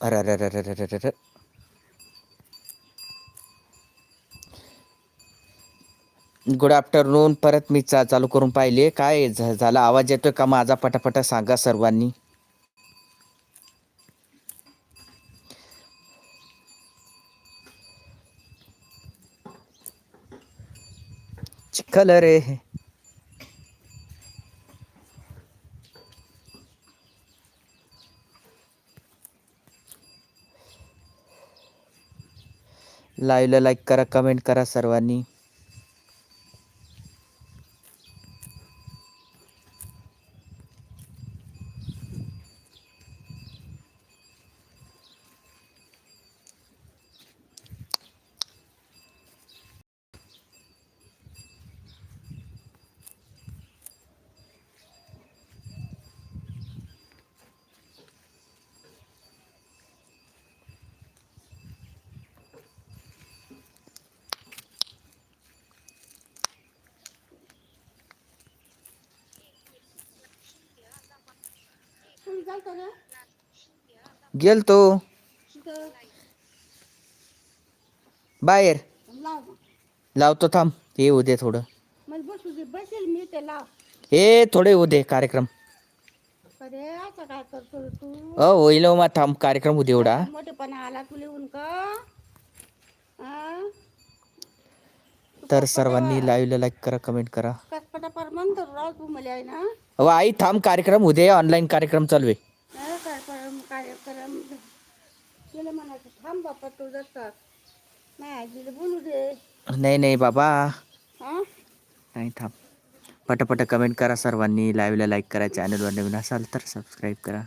अरे good afternoon परत मी चा चालू करून पाहिले काय झाला आवाज येतोय का माझा पटापटा सांगा सर्वांनी चिखल रे लाईव्हला लाईक करा कमेंट करा सर्वांनी. तुम्ही चालतो ना? गेलतो. तिथं? बाहेर. लाव. मग. लावतो थांब हे उदे थोडं. मला बसू दे बसेल मी ते लाव. हे थोडे उदे कार्यक्रम. अरे असं काय करतो रे तू? अ होईल हो, मग थांब कार्यक्रम उदे एवढा. मोठेपणा आला तुला येऊन का? तर सर्वांनी लाईव्हला लाईक करा कमेंट करा. म्हणतो राव तू मला आहे ना? अहो आई थांब कार्यक्रम उद्या ऑनलाईन कार्यक्रम चालू आहे. हा, परम कार्यक्रम. तुला म्हणायचं थांब बापा तू जातात नाही आजीला बोलू दे. नाही नाही बाबा. हा? नाही थांब. पटापट कमेंट करा सर्वांनी. लाईव्हला लाईक करा चॅनलवर नवीन असाल तर सबस्क्राईब करा.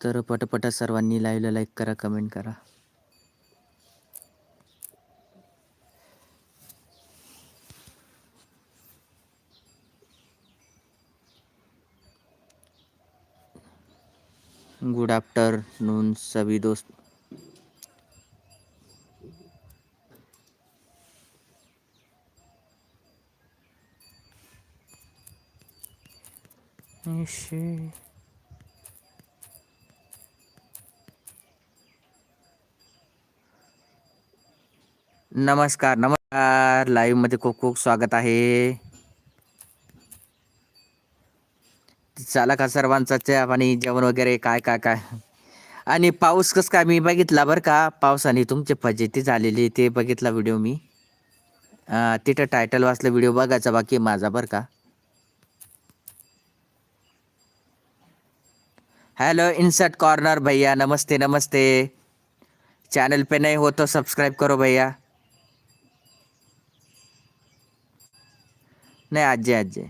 तर पटपट सर्वांनी लाईव्हला लाईक करा कमेंट करा. गुड आफ्टरनून सभी दोस्त। नमस्कार नमस्कार। लाईव्हमध्ये खूप खूप स्वागत आहे. झाला का सर्वांचा चहा पाणी जेवण वगैरे काय काय काय? आणि पाऊस कसं काय? मी बघितला बरं का पावसाने तुमचे फजेती झालेली ते बघितला व्हिडिओ मी. तिथं टायटल वाचलं व्हिडिओ बघायचा बाकी माझा बरं का. हेलो इंसर्ट कॉर्नर भैया नमस्ते नमस्ते. चैनल पे नाही हो तो सब्सक्राइब करो भैया. नाही आजी आजी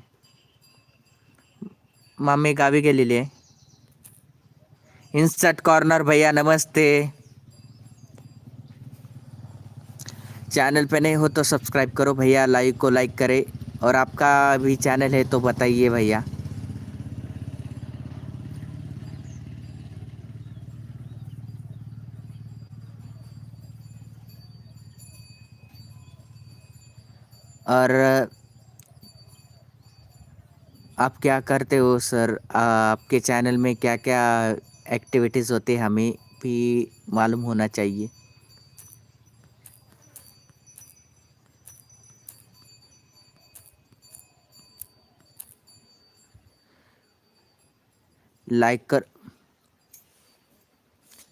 मम्मी गावी आहे. इंस्टंट कॉर्नर भैया, नमस्ते. चैनल पे नहीं हो तो सब्सक्राइब करो भैया लाइक को लाइक करे. और आपका भी चैनल है तो बताइए भैया. और आप क्या करते हो, सर? आपके चैनल में क्या क्या एक्टिविटीज़ होती है, हमें भी मालूम होना चाहिए। लाइक कर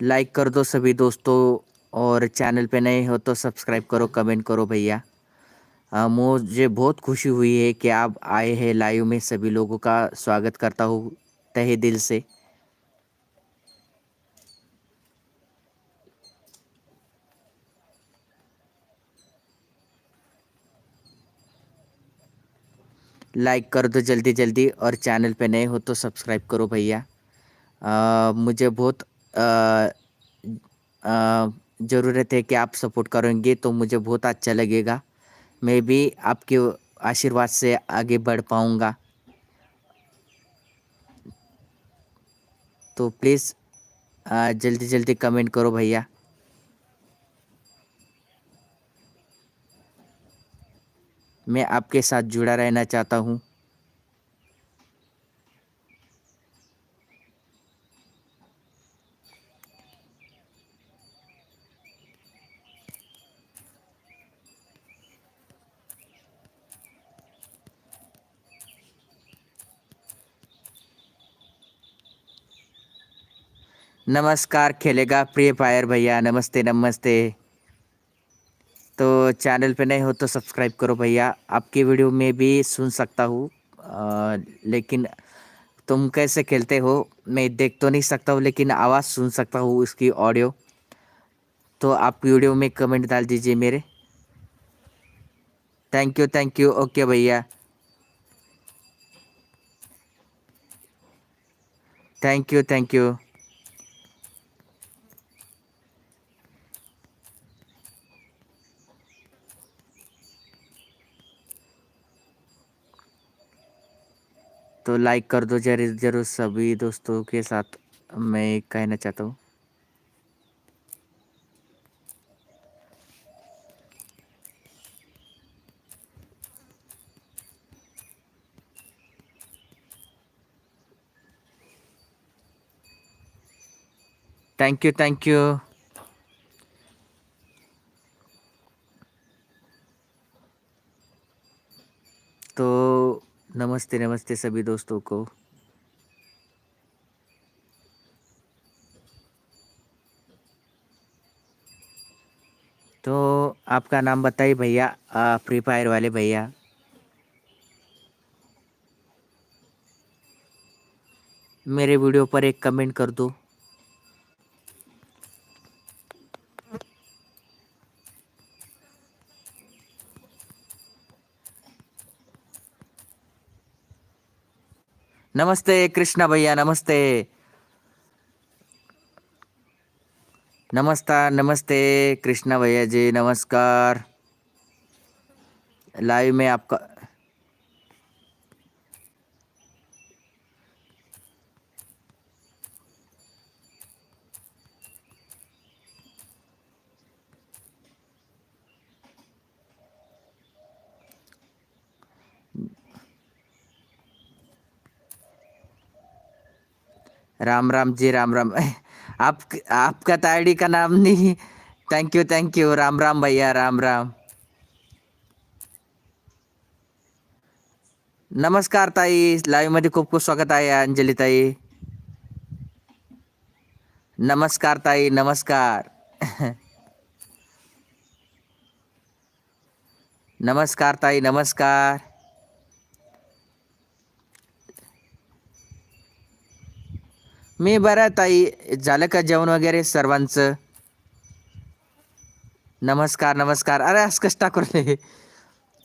लाइक कर दो सभी दोस्तों, और चैनल पे नए हो तो सब्सक्राइब करो कमेंट करो भैया। अ, मुझे बहुत खुशी हुई है कि आप आए हैं लाइव में सभी लोगों का स्वागत करता हूँ तहे दिल से। लाइक कर दो जल्दी जल्दी और चैनल पे नए हो तो सब्सक्राइब करो भैया। मुझे बहुत ज़रूरत है कि आप सपोर्ट करेंगे तो मुझे बहुत अच्छा लगेगा। मैं भी आपके आशीर्वाद से आगे बढ़ पाऊँगा। तो प्लीज़ जल्दी जल्दी कमेंट करो भैया। मैं आपके साथ जुड़ा रहना चाहता हूँ। नमस्कार खेलेगा फ्री फायर भैया। नमस्ते नमस्ते। तो चैनल पे नए हो तो सब्सक्राइब करो भैया। आपकी वीडियो में भी सुन सकता हूँ। लेकिन तुम कैसे खेलते हो? मैं देख तो नहीं सकता हूँ, लेकिन आवाज़ सुन सकता हूँ उसकी ऑडियो। तो आप वीडियो में कमेंट डाल दीजिए मेरे। Thank you thank you okay भैया। थैंक यू थैंक यू तो लाइक कर दो ज़रूर ज़रूर सभी दोस्तों के साथ, मैं कहना चाहता हूँ। थैंक यू थैंक यू तो नमस्ते नमस्ते सभी दोस्तों को। तो आपका नाम बताइए भैया फ्री फायर वाले भैया। मेरे वीडियो पर एक कमेंट कर दो। नमस्ते कृष्णा भैया नमस्ते। नमस्कार नमस्ते कृष्णा भैया जी नमस्कार। लाइव में आपका राम राम जी राम राम. आप आपका तो का नाम नहीं. Thank you thank you Ram Ram भैया राम राम. नमस्कार ताई. लाईव्हमध्ये खूप खूप स्वागत आहे अंजली ताई. नमस्कार ताई नमस्कार. नमस्कार ताई नमस्कार. मी बरं ताई. झालं का जेवण वगैरे सर्वांचं? नमस्कार नमस्कार. अरे असं कसं टाकू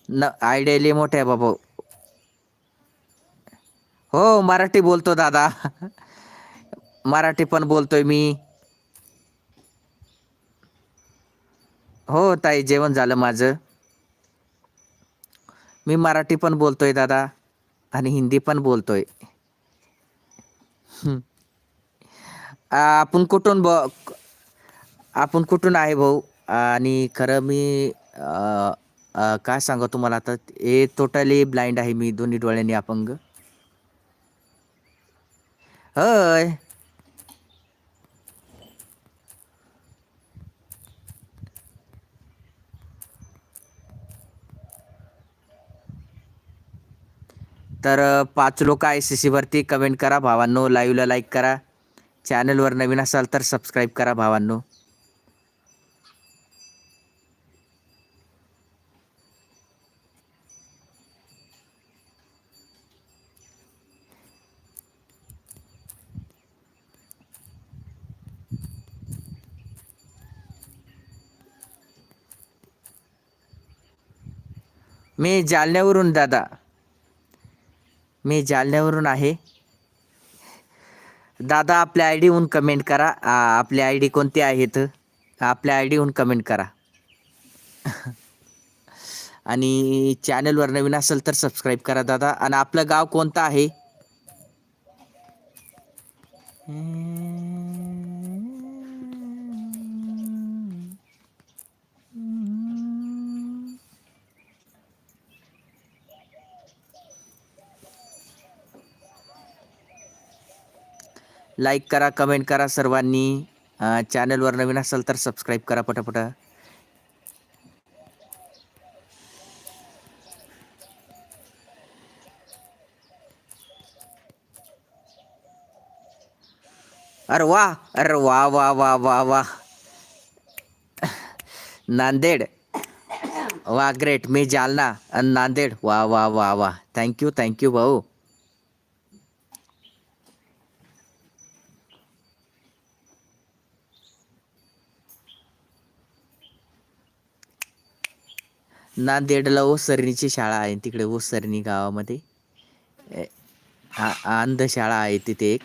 न आयडिया लई मोठे आहे बाबा. हो मराठी बोलतो दादा. मराठी पण बोलतोय मी. हो ताई जेवण झालं माझं. मी मराठी पण बोलतोय दादा आणि हिंदी पण बोलतोय. हम्म. आपण कुठून ब आपण कुठून आहे भाऊ? आणि खरं मी अ, अ, काय सांगा तुम्हाला आता? हे टोटली ब्लाइंड आहे मी दोन्ही डोळ्यांनी अपंग. होय. तर पाच लोक आय सी सीवरती कमेंट करा भावांनो लाईव्हला लाईक करा. चॅनलवर नवीन असाल तर सबस्क्राईब करा भावांनो. मी जालन्यावरून दादा. मी जालन्यावरून आहे. दादा आपल्या आय डीहून कमेंट करा. आपली आपले आय डी कोणते आहेत? आपल्या आय डीहून कमेंट करा. आणि चॅनलवर नवीन असेल तर सबस्क्राईब करा दादा. आणि आपलं गाव कोणतं आहे? लाईक करा कमेंट करा सर्वांनी. चॅनलवर नवीन असाल तर सबस्क्राईब करा पटापट. अरे वा अरे वा वा वा वा वा नांदेड. वा ग्रेट मी जालना. नांदेड. वा वा वा वा थँक्यू थँक्यू भाऊ. नांदेडला ओसरणीची शाळा आहे तिकडे ओसरणी गावामध्ये. अंधशाळा आहे तिथे एक.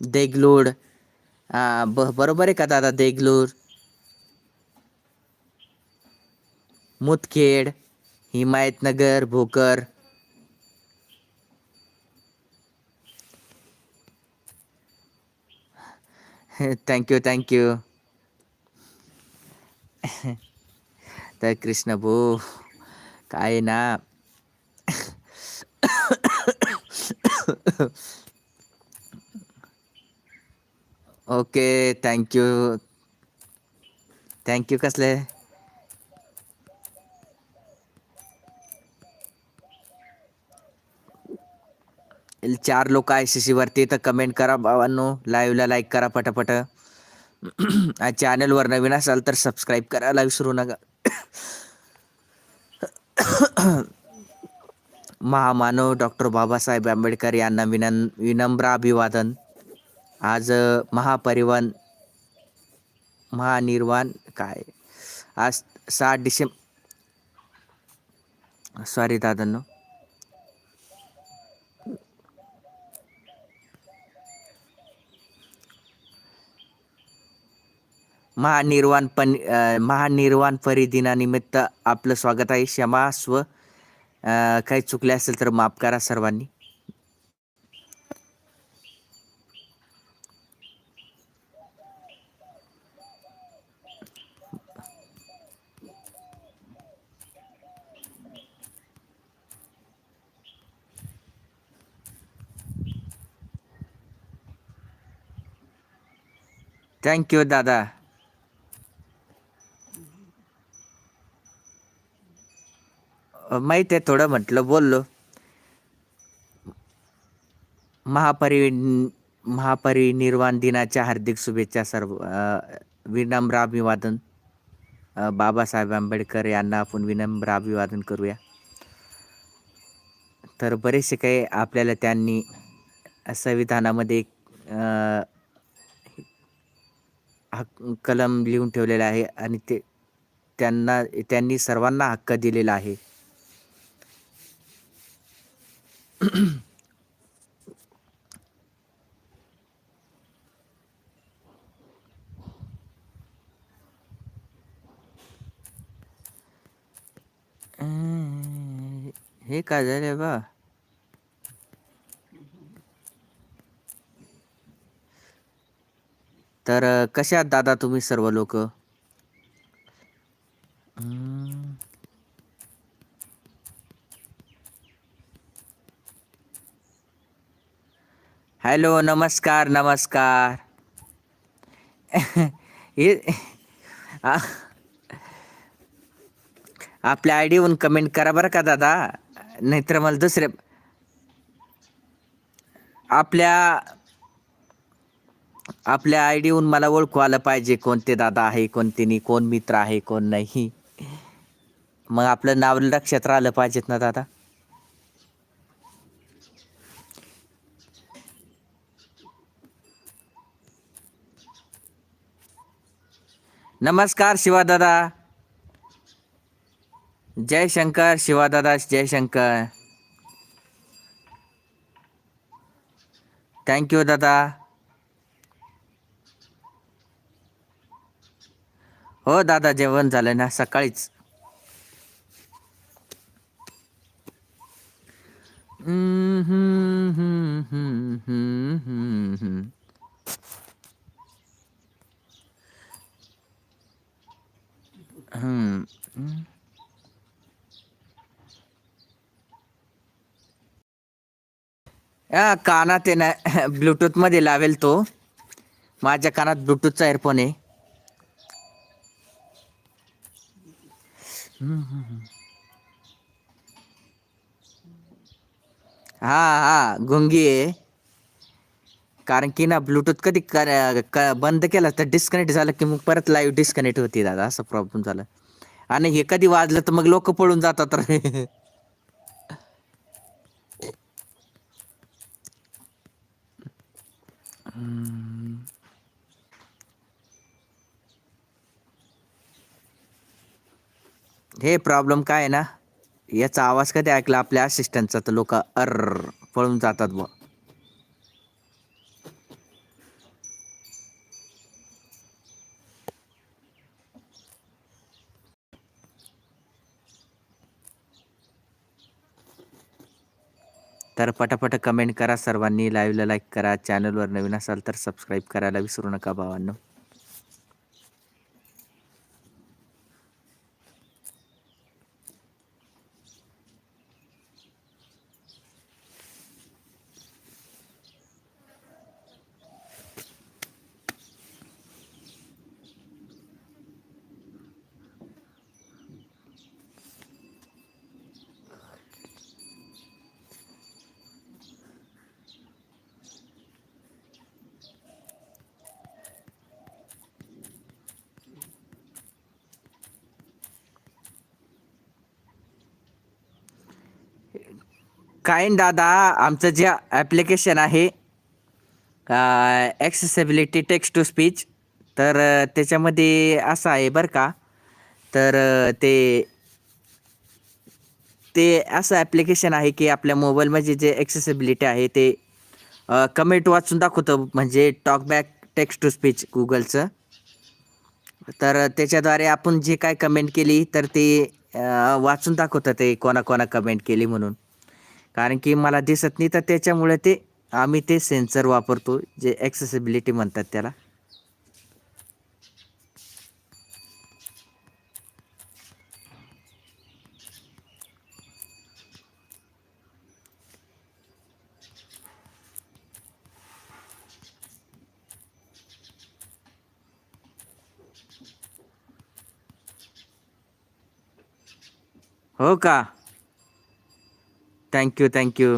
देगलोड बरोबर आहे का दादा Degloor? Mudkhed Himayatnagar Bhokar. Thank you thank you तर कृष्ण भाऊ काय ना? ओके थँक्यू थँक्यू कसले? चार लोक आय सी वरती तर कमेंट करा बाबांनो लाईव्हला लाईक करा पटापट. चॅनलवर नवीन असाल तर सबस्क्राईब करायला विसरू नका. महामानव डॉक्टर बाबासाहेब आंबेडकर यांना विनं विनम्र अभिवादन. आज महापरिवहन महानिर्वाण काय? आज सात डिसेंब सॉरी दादांनो. महानिर्वाण पण महानिर्वाण परिदिनानिमित्त आपलं स्वागत आहे. क्षमास्व स्व काही चुकले असेल तर माफ करा सर्वांनी. थँक्यू दादा. माहीत आहे थोडं म्हटलं बोललो. महापरि महापरिनिर्वाण दिनाच्या हार्दिक शुभेच्छा सर्व विनम्र अभिवादन. बाबासाहेब आंबेडकर यांना आपण विनम्र अभिवादन करूया. तर बरेचसे काही आपल्याला त्यांनी संविधानामध्ये कलम लिहून ठेवलेला आहे आणि ते त्यांना त्यांनी सर्वांना हक्क दिलेला आहे अं, हे काय झालं बा? तर कशा आहात दादा तुम्ही सर्व लोक? हॅलो नमस्कार नमस्कार. हे आपल्या आय डीवरून कमेंट करा बरं का दादा? नाहीतर मला दुसरे आपल्या आपल्या आय डीहून मला ओळखू आलं पाहिजे कोणते दादा आहे कोणते नाही कोण मित्र आहे कोण नाही. मग आपलं नाव लक्षात राहिलं पाहिजेत ना दादा? नमस्कार शिवादादा. जय शंकर शिवादादा जय शंकर. थँक्यू दादा. हो दादा जेवण झालं ना सकाळीच हम्म, हम्म, हम्म, हम्म, हा कानात आहे ना ब्लूटूथमध्ये लावेल तो. माझ्या कानात ब्लूटूथचा एअरफोन आहे. हा हा गुंगी आहे. कारण की ना ब्लूटूथ कधी कर- क- बंद केलं तर डिस्कनेक्ट झालं की मग परत लाईव्ह डिस्कनेक्ट होती दादा असं प्रॉब्लेम झाला. आणि हे कधी वाजलं तर मग लोक पळून जातात रे हम्म. हे प्रॉब्लेम काय आहे ना? याचा आवाज कधी ऐकला आपल्या असिस्टंटचा तर लोक अर पळून जातात बघ तर पटापट कमेंट करा. सर्वांनी लाईव्हला लाईक करा. चॅनलवर नवीन असाल तर सबस्क्राईब करायला विसरू नका भावांनो. काय दादा आमचं जे ॲप्लिकेशन आहे ॲक्सेसिबिलिटी टेक्स्ट टू स्पीच तर त्याच्यामध्ये असं आहे बरं का. तर ते ते असं ॲप्लिकेशन आहे की आपल्या मोबाईलमध्ये जे ॲक्सेसिबिलिटी आहे ते कमेंट वाचून दाखवतं. म्हणजे टॉकबॅक टेक्स्ट टू स्पीच गुगलचं तर त्याच्याद्वारे आपण जे काय कमेंट केली तर ते वाचून दाखवतं ते कोणा कोणा कमेंट केली म्हणून. कारण की मला दिसत नाही तर त्याच्यामुळे ते आम्ही ते सेन्सर वापरतो जे ॲक्सेसिबिलिटी म्हणतात त्याला. हो का? थँक्यू थँक्यू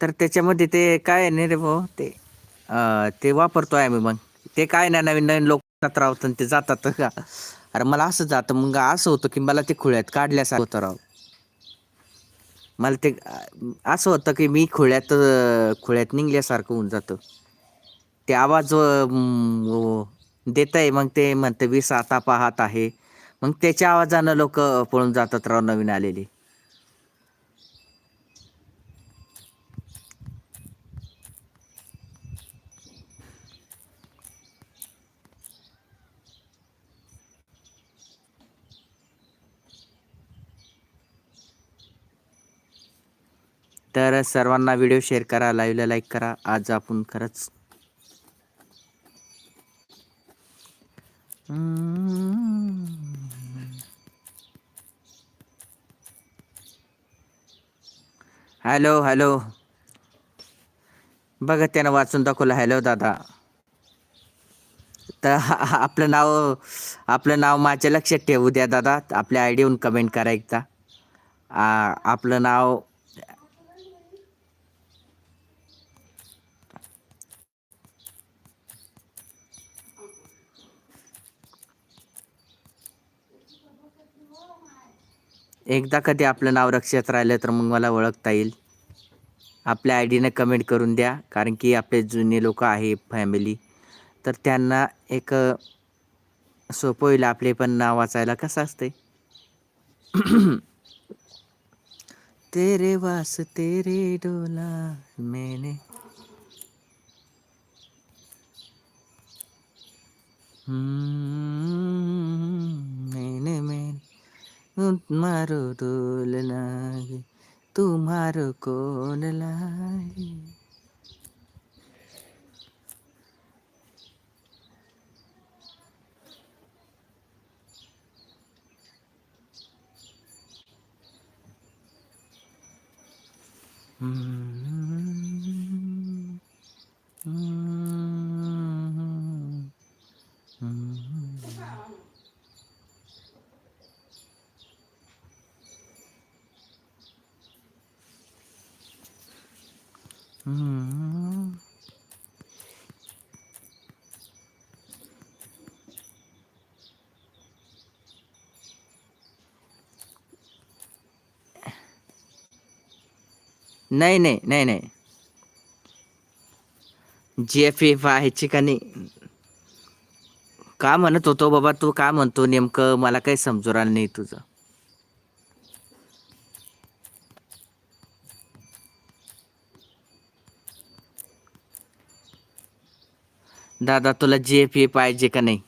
तर त्याच्यामध्ये ते काय आहे नाही रे भाऊ? ते ते ते वापरतोय आम्ही मग. ते काय नाही नवीन नवीन लोक राहतात आणि ते जातात. का अरे मला असं जातं. मग असं होतं की मला ते खुळ्यात काढल्यासारखं होतं राव. मला ते असं होतं की मी खुळ्यात खुळ्यात निघल्यासारखं होऊन जातं. ते आवाज देत आहे मग ते म्हणते वीस आता पाहत आहे. मग त्याच्या आवाजानं लोक पळून जातात राव नवीन आलेली. तर सर्वांना व्हिडिओ शेअर करा लाईव्हला लाईक करा. आज आपण खरंच हॅलो हॅलो. बघा त्यानं वाचून दाखवलं. हॅलो दादा. तर आपलं नाव आपलं नाव माझ्या लक्षात ठेवू द्या दादा. आपल्या आय डीहून कमेंट करा एकदा. आपलं नाव एकदा कधी आपलं नाव रक्षात राहिलं तर मग मला ओळखता येईल. आपल्या आय डीनं कमेंट करून द्या कारण की आपले जुने लोक आहे फॅमिली तर त्यांना एक सोपं होईल आपले पण नाव वाचायला. कसं असते तेरे वास तेरे डोला मेने. हम्म, তোমারো দোল লাগে তোমারো কোন লাগে হুম नाही नाही नाही नाही. जी एफ एफ व्हायची का नाही का म्हणत होतो बाबा तू का म्हणतो नेमकं? मला काही समजून आलं नाही तुझं. दादा तुला जी एफ ए पाहिजे का नाही?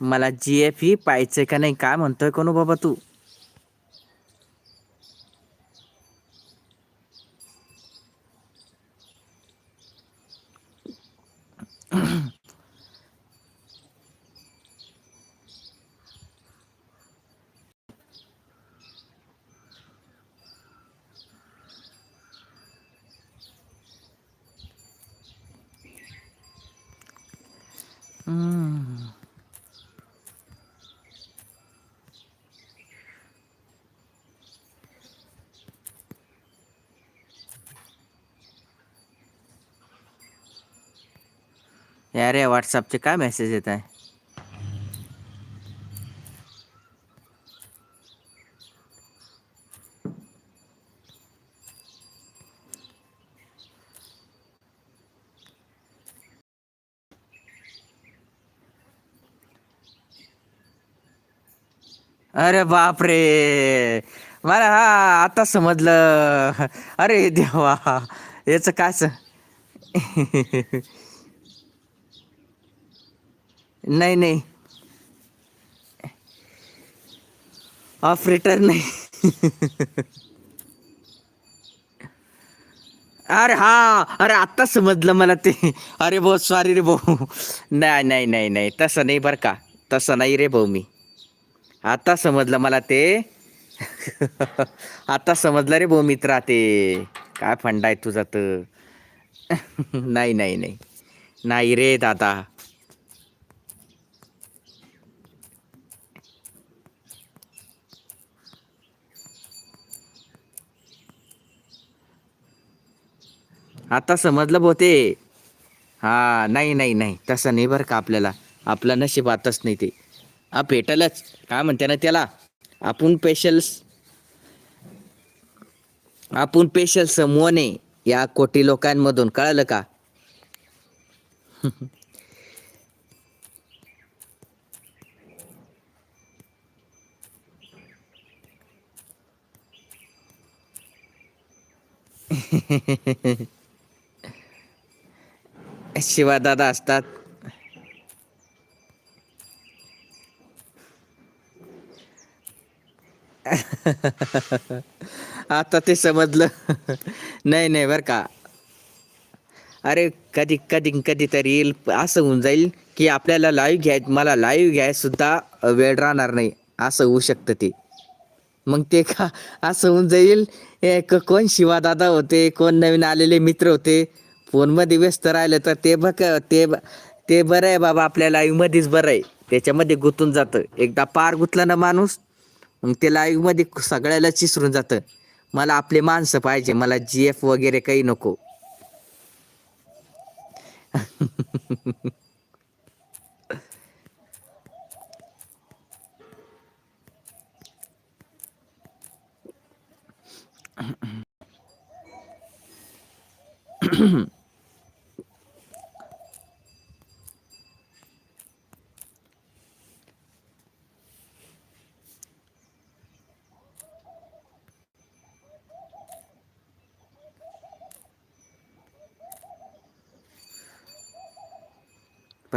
मला जी एफ ई पाहिजे का नाही काय म्हणतोय कोण बाबा तू हम्म. अरे व्हॉट्सअपचे काय मेसेज येत आहे? अरे बापरे! मला हा आता समजलं. अरे देवा! याचं काय नाही नाही. नाही ऑपरेटर नाही. अरे हा अरे आत्ता समजलं मला ते. अरे भाऊ सॉरी रे भाऊ. नाही नाही नाही नाही. तसं नाही बरं का. तसं नाही रे भाऊ मी. आता समजलं मला ते. आता समजलं रे भाऊ मित्रा ते. काय फंडा आहे तुझा तर. नाही नाही नाही. नाही रे दादा. आता समजलं बोते हा नाही नाही नाही. तसं नाही बरं का आपल्याला. आपलं आताच नाही ते. हा भेटलच. काय म्हणते ना त्याला? आपण पेशल्स आपण पेशल समूहने या कोटी लोकांमधून. कळलं का? शिवादादा असतात. आता ते समजलं. नाही नाही बरं का. अरे कधी कधी कधीतरी येईल असं होऊन जाईल की आपल्याला लाईव्ह घ्याय मला लाईव्ह घ्याय सुद्धा वेळ राहणार नाही. असं होऊ शकतं ते. मग ते का असं होऊन जाईल? ए, क- कोण शिवादादा होते कोण नवीन आलेले मित्र होते? फोनमध्ये व्यस्त राहिलं तर ते बघ ते ते बरं आहे बाबा आपल्या लाईव्हमध्येच बरं आहे. त्याच्यामध्ये गुंतून जातं. एकदा पार गुतलं ना माणूस मग ते लाईव्हमध्ये सगळ्याला चिसरून जातं. मला आपले माणसं पाहिजे मला जी एफ वगैरे काही नको.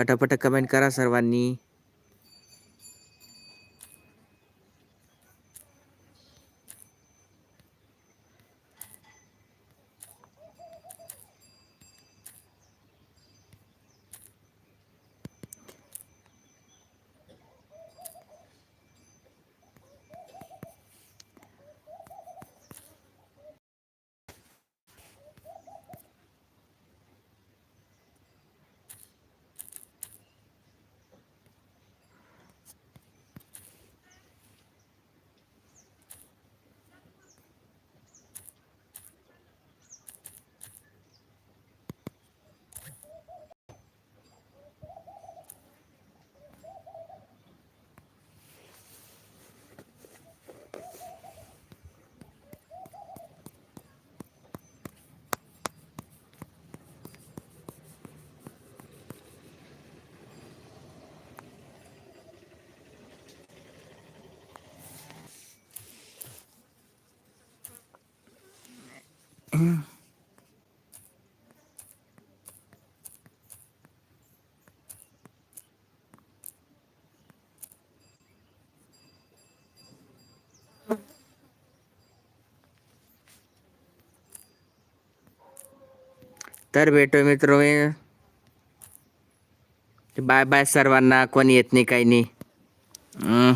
पटापट कमेंट करा सर्वांनी. तर भेटू मित्र. बाय बाय सर्वांना. कोणी येत नाही काही नाही. हम्म.